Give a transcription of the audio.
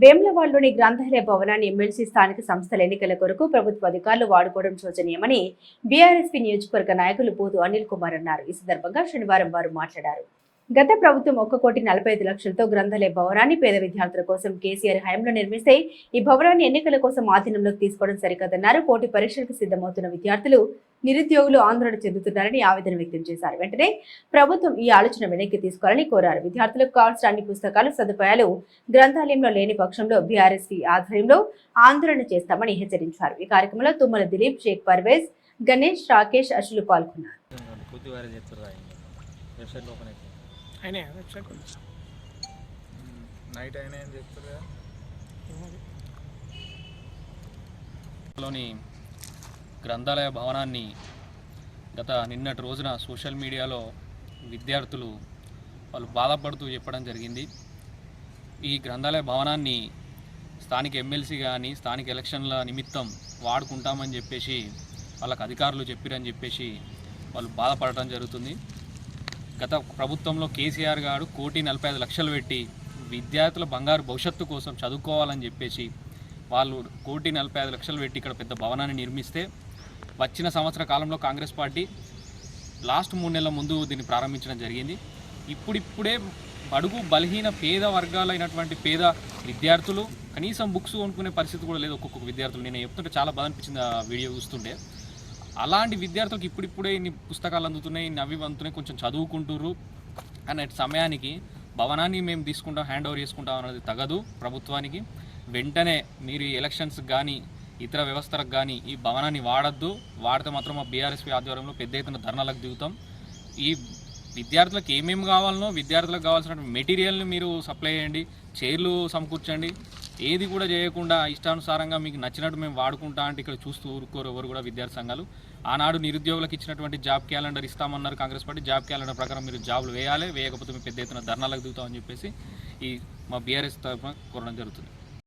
వేములవాడలోని గ్రంథాలయ భవనాన్ని ఎమ్మెల్సీ స్థానిక సంస్థల ఎన్నికల కొరకు ప్రభుత్వ అధికారులు వాడుకోవడం శోచనీయమని బీఆర్ఎస్పీ నియోజకవర్గ నాయకులు బోధు అనిల్ కుమార్ అన్నారు. ఈ సందర్భంగా శనివారం వారు మాట్లాడారు. గత ప్రభుత్వం ఒక్క కోటి నలభై ఐదు లక్షలతో గ్రంథాలయ భవనాన్ని పేద విద్యార్థుల కోసం కేసీఆర్ హయాంలో నిర్మిస్తే ఈ భవనాన్ని ఎన్నికల కోసం ఆధీనంలోకి తీసుకోవడం సరికాదన్నారు. పోటీ పరీక్షలకు సిద్ధమవుతున్న విద్యార్థులు నిరుద్యోగులు ఆందోళన చెందుతున్నారని ఆవేదన వ్యక్తం చేశారు. వెంటనే ప్రభుత్వం ఈ ఆలోచన వెనక్కి తీసుకోవాలని కోరారు. విద్యార్థులకు కావాల్సిన అన్ని పుస్తకాలు సదుపాయాలు గ్రంథాలయంలో లేని పక్షంలో బీఆర్ఎస్పీ ఆధ్వర్యంలో ఆందోళన చేస్తామని హెచ్చరించారు. ఈ కార్యక్రమంలో తుమ్మల దిలీప్ షేక్ పర్వేజ్ గణేష్ రాకేష్ అశులు పాల్గొన్నారు. అయినా కొంచెం నైట్ అయినా అని చెప్తారు కదా. లోని గ్రంథాలయ భవనాన్ని గత నిన్నటి రోజున సోషల్ మీడియాలో విద్యార్థులు వాళ్ళు బాధపడుతూ చెప్పడం జరిగింది. ఈ గ్రంథాలయ భవనాన్ని స్థానిక ఎమ్మెల్సీ కానీ స్థానిక ఎలక్షన్ల నిమిత్తం వాడుకుంటామని చెప్పేసి వాళ్ళకి అధికారులు చెప్పిరని చెప్పేసి వాళ్ళు బాధపడటం జరుగుతుంది. గత ప్రభుత్వంలో కేసీఆర్ గారు కోటి నలభై ఐదు లక్షలు పెట్టి విద్యార్థుల బంగారు భవిష్యత్తు కోసం చదువుకోవాలని చెప్పేసి వాళ్ళు కోటి నలభై ఐదు లక్షలు పెట్టి ఇక్కడ పెద్ద భవనాన్ని నిర్మిస్తే వచ్చిన సంవత్సర కాలంలో కాంగ్రెస్ పార్టీ లాస్ట్ మూడు నెలల ముందు దీన్ని ప్రారంభించడం జరిగింది. ఇప్పుడిప్పుడే బడుగు బలహీన పేద వర్గాలైనటువంటి పేద విద్యార్థులు కనీసం బుక్స్ కొనుక్కునే పరిస్థితి కూడా లేదు ఒక్కొక్క విద్యార్థులు. నేను చెప్తుంటే చాలా బాధ అనిపించింది ఆ వీడియో చూస్తుంటే. అలాంటి విద్యార్థులకు ఇప్పుడిప్పుడే ఇన్ని పుస్తకాలు అందుతున్నాయి ఇన్ని అవి అందుతున్నాయి కొంచెం చదువుకుంటుర్రు. అనే సమయానికి భవనాన్ని మేము తీసుకుంటాం హ్యాండ్ ఓవర్ చేసుకుంటాం అనేది తగదు ప్రభుత్వానికి. వెంటనే మీరు ఈ ఎలక్షన్స్ కానీ ఇతర వ్యవస్థలకు కానీ ఈ భవనాన్ని వాడద్దు. వాడితే మాత్రం మా బీఆర్ఎస్పీ ఆధ్వర్యంలో పెద్ద ఎత్తున ధర్నాలకు దిగుతాం. ఈ విద్యార్థులకు ఏమేమి కావాలనో విద్యార్థులకు కావాల్సిన మెటీరియల్ని మీరు సప్లై చేయండి చైర్లు సమకూర్చండి. ఏది కూడా చేయకుండా ఇష్టానుసారంగా మీకు నచ్చినట్టు మేము వాడుకుంటా అంటే ఇక్కడ చూస్తూ ఊరుకోరు ఎవరు కూడా విద్యార్థి సంఘాలు. ఆనాడు నిరుద్యోగులకు ఇచ్చినటువంటి జాబ్ క్యాలెండర్ ఇస్తామన్నారు కాంగ్రెస్ పార్టీ. జాబ్ క్యాలెండర్ ప్రకారం మీరు జాబ్లు వేయాలి వేయకపోతే మేము పెద్ద ఎత్తున ధర్నాలకు దిగుతామని చెప్పేసి ఈ మా బీఆర్ఎస్ తరఫున కోరడం జరుగుతుంది.